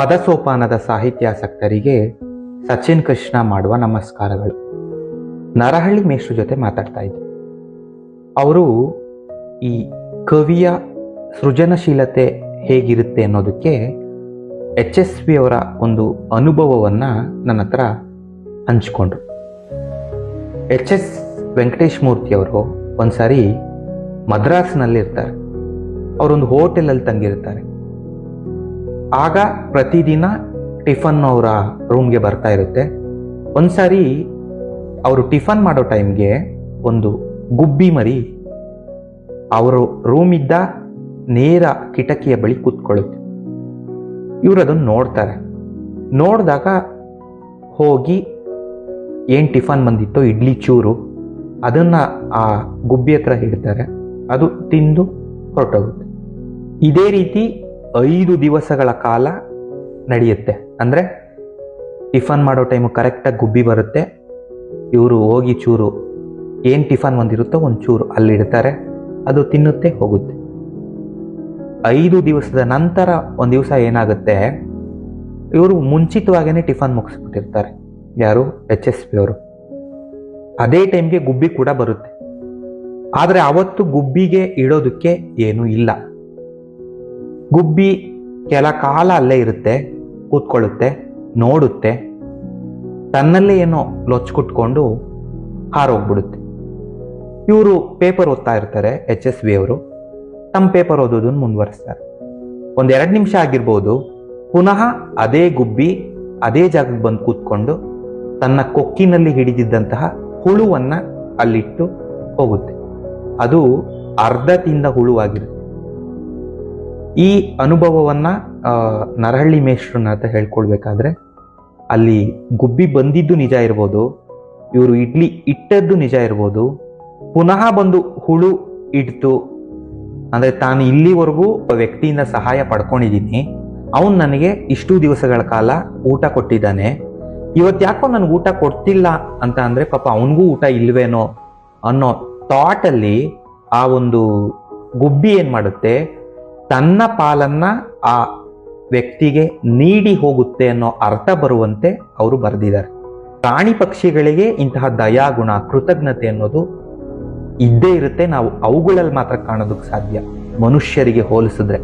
ಪದಸೋಪಾನದ ಸಾಹಿತ್ಯಾಸಕ್ತರಿಗೆ ಸಚಿನ್ ಕೃಷ್ಣ ಮಾಡುವ ನಮಸ್ಕಾರಗಳು. ನರಹಳ್ಳಿ ಮೇಷ್ಟ್ರ ಜೊತೆ ಮಾತಾಡ್ತಾ ಇದ್ದೆ. ಅವರು ಈ ಕವಿಯ ಸೃಜನಶೀಲತೆ ಹೇಗಿರುತ್ತೆ ಅನ್ನೋದಕ್ಕೆ ಎಚ್ ಎಸ್ ವಿ ಅವರ ಒಂದು ಅನುಭವವನ್ನು ನನ್ನ ಹತ್ರ ಹಂಚ್ಕೊಂಡ್ರು. ಎಚ್ ಎಸ್ ವೆಂಕಟೇಶ್ ಮೂರ್ತಿ ಅವರು ಒಂದ್ಸಾರಿ ಮದ್ರಾಸ್ನಲ್ಲಿ ಇರ್ತಾರೆ ಅವರೊಂದು ಹೋಟೆಲಲ್ಲಿ ತಂಗಿರ್ತಾರೆ. ಆಗ ಪ್ರತಿದಿನ ಟಿಫನ್ ಅವರ ರೂಮ್ಗೆ ಬರ್ತಾ ಇರುತ್ತೆ. ಒಂದ್ಸಾರಿ ಅವರು ಟಿಫನ್ ಮಾಡೋ ಟೈಮ್ಗೆ ಒಂದು ಗುಬ್ಬಿ ಮರಿ ಅವರು ರೂಮಿದ್ದ ನೇರ ಕಿಟಕಿಯ ಬಳಿ ಕೂತ್ಕೊಳ್ಳುತ್ತೆ. ಇವರು ಅದನ್ನು ನೋಡ್ತಾರೆ. ನೋಡಿದಾಗ ಹೋಗಿ ಏನು ಟಿಫನ್ ಬಂದಿತ್ತೋ ಇಡ್ಲಿ ಚೂರು ಅದನ್ನ ಆ ಗುಬ್ಬಿ ಹತ್ರ ಹೇಳ್ತಾರೆ ಅದು ತಿಂದು ಹೊರಟೋಗುತ್ತೆ. ಇದೇ ರೀತಿ ಐದು ದಿವಸಗಳ ಕಾಲ ನಡೆಯುತ್ತೆ. ಅಂದರೆ ಟಿಫನ್ ಮಾಡೋ ಟೈಮು ಕರೆಕ್ಟಾಗಿ ಗುಬ್ಬಿ ಬರುತ್ತೆ. ಇವರು ಹೋಗಿ ಚೂರು ಏನು ಟಿಫನ್ ಒಂದಿರುತ್ತೋ ಒಂದು ಚೂರು ಅಲ್ಲಿಡ್ತಾರೆ ಅದು ತಿನ್ನುತ್ತೆ, ಹೋಗುತ್ತೆ. ಐದು ದಿವಸದ ನಂತರ ಒಂದು ದಿವಸ ಏನಾಗುತ್ತೆ? ಇವರು ಮುಂಚಿತವಾಗೇ ಟಿಫನ್ ಮುಗಿಸ್ಬಿಟ್ಟಿರ್ತಾರೆ. ಯಾರು? ಎಚ್ ಎಸ್ ಪಿ ಅವರು. ಅದೇ ಟೈಮ್ಗೆ ಗುಬ್ಬಿ ಕೂಡ ಬರುತ್ತೆ. ಆದರೆ ಅವತ್ತು ಗುಬ್ಬಿಗೆ ಇಡೋದಕ್ಕೆ ಏನೂ ಇಲ್ಲ. ಗುಬ್ಬಿ ಕೆಲ ಕಾಲ ಅಲ್ಲೇ ಇರುತ್ತೆ, ಕೂತ್ಕೊಳ್ಳುತ್ತೆ, ನೋಡುತ್ತೆ. ತನ್ನಲ್ಲೇ ಏನೋ ಲೊಚ್ಕುಟ್ಕೊಂಡು ಹಾರೋಗ್ಬಿಡುತ್ತೆ. ಇವರು ಪೇಪರ್ ಓದ್ತಾ ಇರ್ತಾರೆ, ಎಚ್ ಎಸ್ ವಿ ಅವರು. ತಮ್ಮ ಪೇಪರ್ ಓದೋದನ್ನು ಮುಂದುವರಿಸ್ತಾರೆ. ಒಂದೆರಡು ನಿಮಿಷ ಆಗಿರ್ಬೋದು, ಪುನಃ ಅದೇ ಗುಬ್ಬಿ ಅದೇ ಜಾಗಕ್ಕೆ ಬಂದು ಕೂತ್ಕೊಂಡು ತನ್ನ ಕೊಕ್ಕಿನಲ್ಲಿ ಹಿಡಿದಿದ್ದಂತಹ ಹುಳುವನ್ನು ಅಲ್ಲಿಟ್ಟು ಹೋಗುತ್ತೆ. ಅದು ಅರ್ಧ ತಿಂದ ಹುಳುವಾಗಿರುತ್ತೆ. ಈ ಅನುಭವವನ್ನ ನರಹಳ್ಳಿ ಮೇಷ್ಟ್ರನ್ನ ಅಂತ ಹೇಳ್ಕೊಳ್ಬೇಕಾದ್ರೆ, ಅಲ್ಲಿ ಗುಬ್ಬಿ ಬಂದಿದ್ದು ನಿಜ ಇರ್ಬೋದು, ಇವರು ಇಡ್ಲಿ ಇಟ್ಟದ್ದು ನಿಜ ಇರ್ಬೋದು, ಪುನಃ ಬಂದು ಹುಳು ಇಡ್ತು, ಅಂದರೆ ತಾನು ಇಲ್ಲಿವರೆಗೂ ಒಬ್ಬ ವ್ಯಕ್ತಿಯಿಂದ ಸಹಾಯ ಪಡ್ಕೊಂಡಿದ್ದೀನಿ, ಅವನು ನನಗೆ ಇಷ್ಟು ದಿವಸಗಳ ಕಾಲ ಊಟ ಕೊಟ್ಟಿದ್ದಾನೆ ಇವತ್ತು ಯಾಕೋ ನನಗೆ ಊಟ ಕೊಡ್ತಿಲ್ಲ ಅಂತ ಅಂದರೆ ಪಾಪ ಅವನಿಗೂ ಊಟ ಇಲ್ವೇನೋ ಅನ್ನೋ ಥಾಟಲ್ಲಿ ಆ ಒಂದು ಗುಬ್ಬಿ ಏನು ಮಾಡುತ್ತೆ ತನ್ನ ಪಾಲನ್ನ ಆ ವ್ಯಕ್ತಿಗೆ ನೀಡಿ ಹೋಗುತ್ತೆ ಅನ್ನೋ ಅರ್ಥ ಬರುವಂತೆ ಅವರು ಬರೆದಿದ್ದಾರೆ. ಪ್ರಾಣಿ ಪಕ್ಷಿಗಳಿಗೆ ಇಂತಹ ದಯಾಗುಣ, ಕೃತಜ್ಞತೆ ಅನ್ನೋದು ಇದ್ದೇ ಇರುತ್ತೆ. ನಾವು ಅವುಗಳಲ್ಲಿ ಮಾತ್ರ ಕಾಣೋದಕ್ಕೆ ಸಾಧ್ಯ. ಮನುಷ್ಯರಿಗೆ ಹೋಲಿಸಿದ್ರೆ.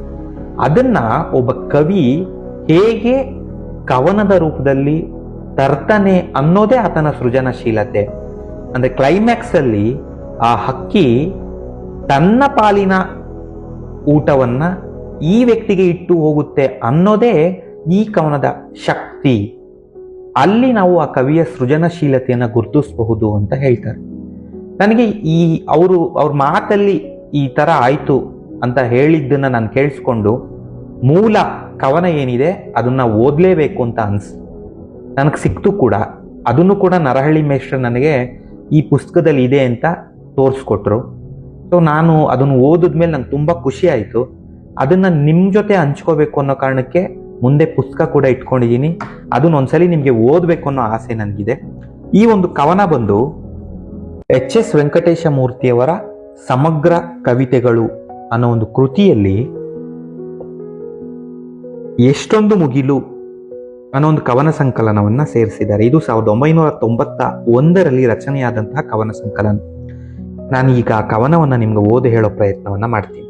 ಅದನ್ನ ಒಬ್ಬ ಕವಿ ಹೇಗೆ ಕವನದ ರೂಪದಲ್ಲಿ ತರ್ತಾನೆ ಅನ್ನೋದೇ ಆತನ ಸೃಜನಶೀಲತೆ. ಅಂದ್ರೆ ಕ್ಲೈಮ್ಯಾಕ್ಸ್ ಅಲ್ಲಿ ಆ ಹಕ್ಕಿ ತನ್ನ ಪಾಲಿನ ಊಟವನ್ನ ಈ ವ್ಯಕ್ತಿಗೆ ಇಟ್ಟು ಹೋಗುತ್ತೆ ಅನ್ನೋದೇ ಈ ಕವನದ ಶಕ್ತಿ. ಅಲ್ಲಿ ನಾವು ಆ ಕವಿಯ ಸೃಜನಶೀಲತೆಯನ್ನು ಗುರುತಿಸಬಹುದು ಅಂತ ಹೇಳ್ತಾರೆ. ನನಗೆ ಈ ಅವರು, ಅವ್ರ ಮಾತಲ್ಲಿ ಈ ತರ ಆಯಿತು ಅಂತ ಹೇಳಿದ್ದನ್ನ ನಾನು ಕೇಳಿಸ್ಕೊಂಡು ಮೂಲ ಕವನ ಏನಿದೆ ಅದನ್ನ ಓದಲೇಬೇಕು ಅಂತ ಅನ್ಸ್, ನನಗೆ ಸಿಕ್ತು ಕೂಡ. ಅದನ್ನು ಕೂಡ ನರಹಳ್ಳಿ ಮೇಷ್ಟ್ರ ನನಗೆ ಈ ಪುಸ್ತಕದಲ್ಲಿ ಇದೆ ಅಂತ ತೋರಿಸ್ಕೊಟ್ರು. ಸೊ ನಾನು ಅದನ್ನು ಓದಿದ್ಮೇಲೆ ನಂಗೆ ತುಂಬ ಖುಷಿ ಆಯಿತು. ಅದನ್ನು ನಿಮ್ಮ ಜೊತೆ ಹಂಚ್ಕೋಬೇಕು ಅನ್ನೋ ಕಾರಣಕ್ಕೆ ಮುಂದೆ ಪುಸ್ತಕ ಕೂಡ ಇಟ್ಕೊಂಡಿದ್ದೀನಿ. ಅದನ್ನ ಒಂದ್ಸಲಿ ನಿಮಗೆ ಓದಬೇಕು ಅನ್ನೋ ಆಸೆ ನನಗಿದೆ. ಈ ಒಂದು ಕವನ ಬಂದು ಎಚ್ ಎಸ್ ವೆಂಕಟೇಶ ಮೂರ್ತಿಯವರ ಸಮಗ್ರ ಕವಿತೆಗಳು ಅನ್ನೋ ಒಂದು ಕೃತಿಯಲ್ಲಿ ಎಷ್ಟೊಂದು ಮುಗಿಲು ಅನ್ನೋ ಒಂದು ಕವನ ಸಂಕಲನವನ್ನ ಸೇರಿಸಿದ್ದಾರೆ. ಇದು ಸಾವಿರದ ಒಂಬೈನೂರ ತೊಂಬತ್ತ ಒಂದರಲ್ಲಿ ರಚನೆಯಾದಂತಹ ಕವನ ಸಂಕಲನ. ನಾನು ಈಗ ಕವನವನ್ನ ನಿಮ್ಗೆ ಓದಿ ಹೇಳೋ ಪ್ರಯತ್ನವನ್ನ ಮಾಡ್ತೀನಿ.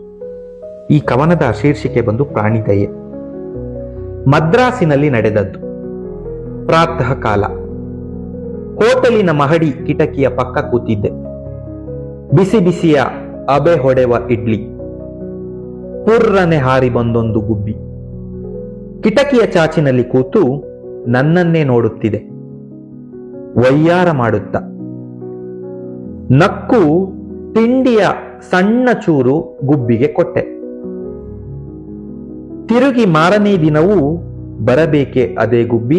ಈ ಕವನದ ಶೀರ್ಷಿಕೆ ಬಂದು ಪ್ರಾಣಿ ದಯೆ. ಮದ್ರಾಸಿನಲ್ಲಿ ನಡೆದದ್ದು. ಪ್ರಾತಃ ಕಾಲ. ಹೋಟೆಲಿನ ಮಹಡಿ ಕಿಟಕಿಯ ಪಕ್ಕ ಕೂತಿದ್ದೆ. ಬಿಸಿ ಬಿಸಿಯ ಅಬೆ ಹೊಡೆವ ಇಡ್ಲಿ. ಪುರ್ರನೆ ಹಾರಿ ಬಂದೊಂದು ಗುಬ್ಬಿ. ಕಿಟಕಿಯ ಚಾಚಿನಲ್ಲಿ ಕೂತು ನನ್ನನ್ನೇ ನೋಡುತ್ತಿದೆ. ವಯ್ಯಾರ ಮಾಡುತ್ತ. ನಕ್ಕು ತಿಂಡಿಯ ಸಣ್ಣ ಚೂರು ಗುಬ್ಬಿಗೆ ಕೊಟ್ಟೆ. ತಿರುಗಿ ಮಾರನೇ ದಿನವೂ ಬರಬೇಕೆ ಅದೇ ಗುಬ್ಬಿ?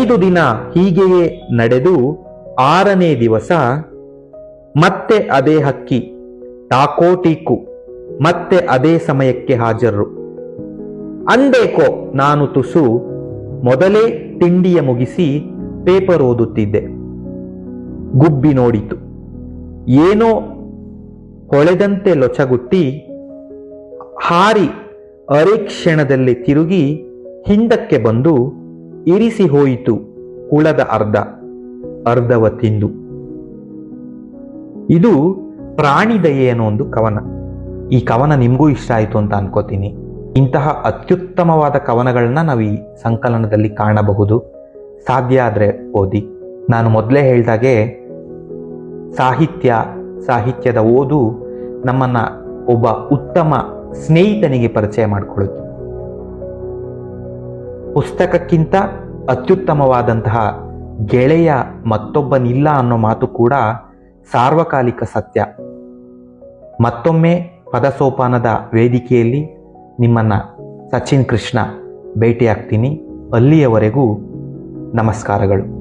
ಐದು ದಿನ ಹೀಗೆಯೇ ನಡೆದು ಆರನೇ ದಿವಸ ಮತ್ತೆ ಅದೇ ಹಕ್ಕಿ ಟಾಕೋಟೀಕು ಮತ್ತೆ ಅದೇ ಸಮಯಕ್ಕೆ ಹಾಜರು. ಅಂದೇಕೋ ನಾನು ತುಸು ಮೊದಲೇ ತಿಂಡಿಯ ಮುಗಿಸಿ ಪೇಪರ್ ಓದುತ್ತಿದ್ದೆ. ಗುಬ್ಬಿ ನೋಡಿತು. ಏನೋ ಹೊಳೆದಂತೆ ಲೊಚಗುಟ್ಟಿ ಹಾರಿ ಅರೆ ಕ್ಷಣದಲ್ಲಿ ತಿರುಗಿ ಹಿಂದಕ್ಕೆ ಬಂದು ಇರಿಸಿ ಹೋಯಿತು ಹುಳದ ಅರ್ಧ, ಅರ್ಧವ ತಿಂದು. ಇದು ಪ್ರಾಣಿ ದಯೆ ಅನ್ನೋ ಒಂದು ಕವನ. ಈ ಕವನ ನಿಮಗೂ ಇಷ್ಟ ಆಯಿತು ಅಂತ ಅನ್ಕೋತೀನಿ. ಇಂತಹ ಅತ್ಯುತ್ತಮವಾದ ಕವನಗಳನ್ನ ನಾವು ಈ ಸಂಕಲನದಲ್ಲಿ ಕಾಣಬಹುದು. ಸಾಧ್ಯ ಆದರೆ ಓದಿ. ನಾನು ಮೊದಲೇ ಹೇಳ್ದಾಗೆ ಸಾಹಿತ್ಯ, ಸಾಹಿತ್ಯದ ಓದು ನಮ್ಮನ್ನ ಒಬ್ಬ ಉತ್ತಮ ಸ್ನೇಹಿತನಿಗೆ ಪರಿಚಯ ಮಾಡಿಕೊಳ್ಳುತ್ತೆ. ಪುಸ್ತಕಕ್ಕಿಂತ ಅತ್ಯುತ್ತಮವಾದಂತಹ ಗೆಳೆಯ ಮತ್ತೊಬ್ಬನಿಲ್ಲ ಅನ್ನೋ ಮಾತು ಕೂಡ ಸಾರ್ವಕಾಲಿಕ ಸತ್ಯ. ಮತ್ತೊಮ್ಮೆ ಪದಸೋಪಾನದ ವೇದಿಕೆಯಲ್ಲಿ ನಿಮ್ಮನ್ನು ಸಚಿನ್ ಕೃಷ್ಣ ಭೇಟಿಯಾಗ್ತೀನಿ. ಅಲ್ಲಿಯವರೆಗೂ ನಮಸ್ಕಾರಗಳು.